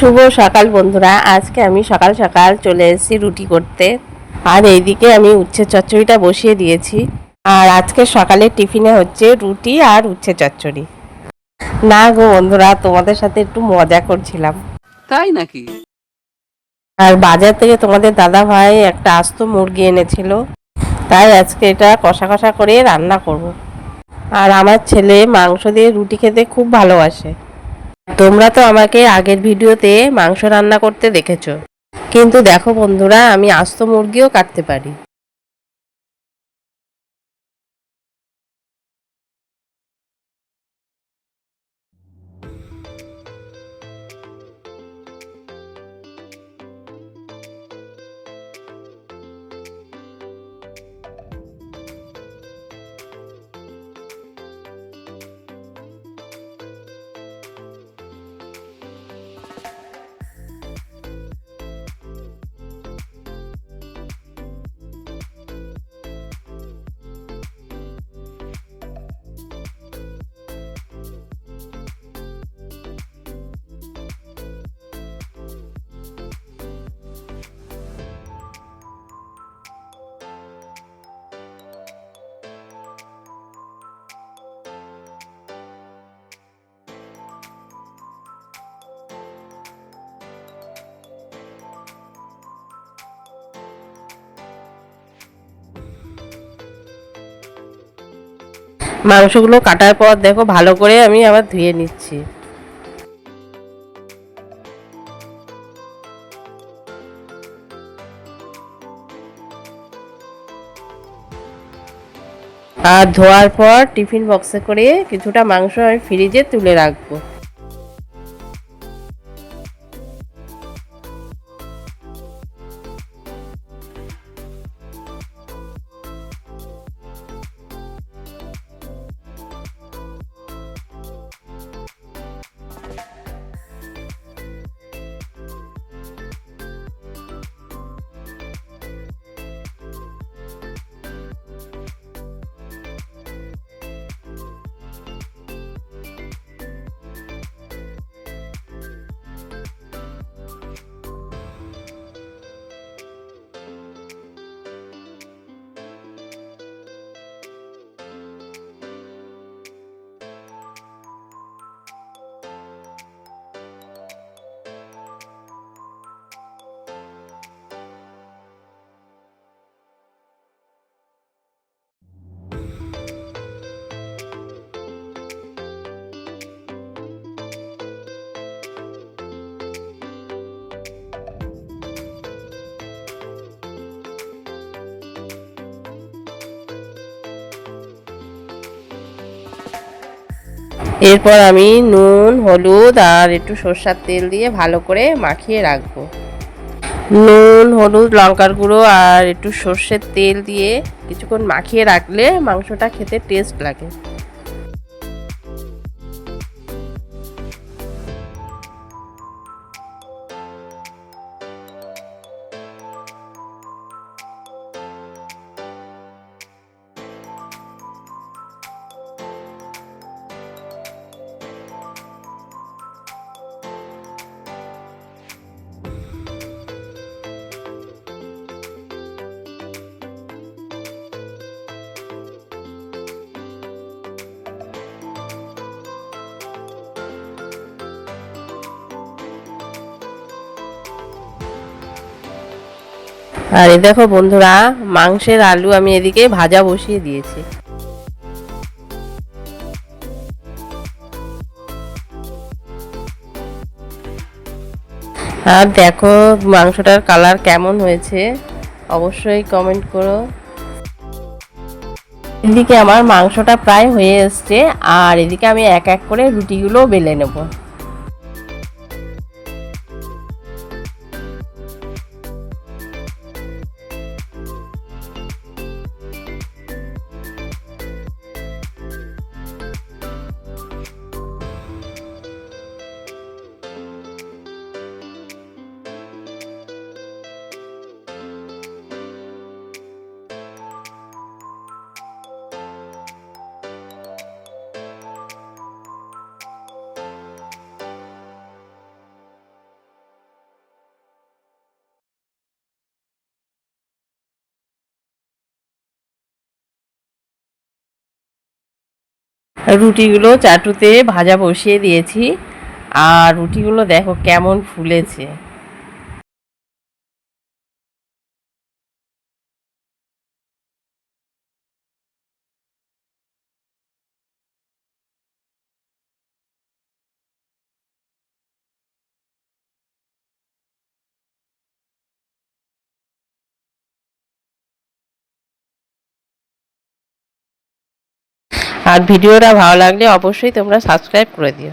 শুভ সকাল বন্ধুরা। আজকে আমি সকাল সকাল চলে এসেছি রুটি করতে। আর এইদিকে আমি উচ্ছে চচ্চড়িটা বসিয়ে দিয়েছি। আর আজকে সকালে টিফিনে হচ্ছে রুটি আর উচ্ছে চচ্চড়ি। না গো বন্ধুরা তোমাদের সাথে একটু মজা করছিলাম। তাই নাকি? আর বাজার থেকে তোমাদের দাদা ভাই একটা আস্ত মুরগি এনেছিল। তাই আজকে এটা কষা কষা করে রান্না করব। আর আমার ছেলে মাংস দিয়ে রুটি খেতে খুব ভালোবাসে। তোমরা তো আমাকে আগের ভিডিওতে মাংস রান্না করতে দেখেছ। কিন্তু দেখো বন্ধুরা, আমি আস্ত মুরগিও কাটতে পারি। মাংসগুলো কাটার পর দেখো ভালো করে আমি আবার ধুয়ে নিচ্ছি। আর ধোয়ার পর টিফিন বক্সে করে কিছুটা মাংস আমি ফ্রিজে তুলে রাখব। এরপর আমি নুন, হলুদ আর একটু সর্ষার তেল দিয়ে ভালো করে মাখিয়ে রাখব। নুন, হলুদ, লঙ্কার গুঁড়ো আর একটু সর্ষের তেল দিয়ে কিছুক্ষণ মাখিয়ে রাখলে মাংসটা খেতে টেস্ট লাগে। আর এই দেখো বন্ধুরা, মাংসের আলু আমি এদিকে ভাজা বসিয়ে দিয়েছি। আর দেখো মাংসটার কালার কেমন হয়েছে, অবশ্যই কমেন্ট করো। এদিকে আমার মাংসটা প্রায় হয়ে এসছে, আর এদিকে আমি এক এক করে রুটিগুলো বেলে নেব। রুটিগুলো চাটুতে ভাজা বসিয়ে দিয়েছি। আর রুটিগুলো দেখো কেমন ফুলেছে। আর ভিডিওটা ভালো লাগলে অবশ্যই তোমরা সাবস্ক্রাইব করে দিও।